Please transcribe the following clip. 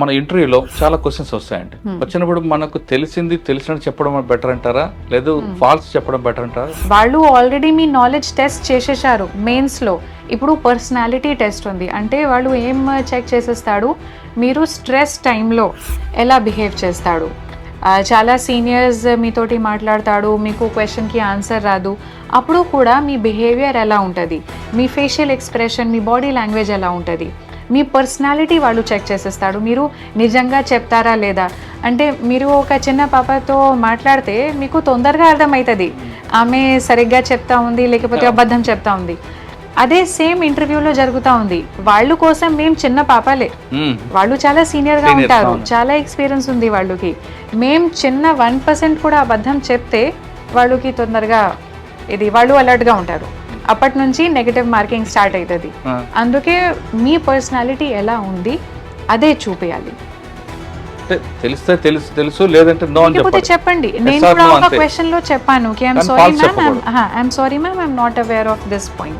మన ఇంటర్వ్యూలో చాలా క్వశ్చన్స్ వస్తాయండి. వచ్చినప్పుడు మనకు తెలిసింది తెలిసినట్టు చెప్పడం బెటర్ అంటారా? లేదు ఫాల్స్ చెప్పడం బెటర్ అంటారా? వాళ్ళు ఆల్రెడీ మీ నాలెడ్జ్ టెస్ట్ చేసేసారు మెయిన్స్లో ఇప్పుడు పర్సనాలిటీ టెస్ట్ ఉంది. అంటే వాళ్ళు ఏం చెక్ చేసేస్తాడు? మీరు స్ట్రెస్ టైంలో ఎలా బిహేవ్ చేస్తాడు? చాలా సీనియర్స్ మీతోటి మాట్లాడతాడు మీకు క్వశ్చన్కి ఆన్సర్ రాదు. అప్పుడు కూడా మీ బిహేవియర్ ఎలా ఉంటుంది? మీ ఫేషియల్ ఎక్స్ప్రెషన్ మీ బాడీ లాంగ్వేజ్ ఎలా ఉంటుంది? మీ పర్సనాలిటీ వాళ్ళు చెక్ చేసేస్తాడు. మీరు నిజంగా చెప్తారా లేదా? అంటే మీరు ఒక చిన్న పాపతో మాట్లాడితే మీకు తొందరగా అర్థమవుతుంది. ఆమె సరిగ్గా చెప్తా ఉంది లేకపోతే అబద్ధం చెప్తా ఉంది. అదే సేమ్ ఇంటర్వ్యూలో జరుగుతూ ఉంది. వాళ్ళు కోసం మేము చిన్న పాపలే. మ్మ్. వాళ్ళు చాలా సీనియర్గా Seniors, ఉంటారు. చాలా ఎక్స్పీరియన్స్ ఉంది వాళ్ళకి. మేం చిన్న వన్ పర్సెంట్ కూడా అబద్ధం చెప్తే వాళ్ళకి తొందరగా ఇది వాళ్ళు అలర్ట్గా ఉంటారు. అప్పటి నుంచి నెగటివ్ మార్కింగ్ స్టార్ట్ అవుతుంది. అందుకే మీ పర్సనాలిటీ ఎలా ఉంది అదే చూపించాలి తెలిస్తే తెలుసు తెలుసు లేదంటే నో అని చెప్పండి. నేను కూడా ఒక. క్వశ్చన్లో చెప్పాను. కి ఐఎమ్ కానీ సారీ మ్యామ్ చెప్పకూడదు. I'm sorry ma'am I'm not aware of this point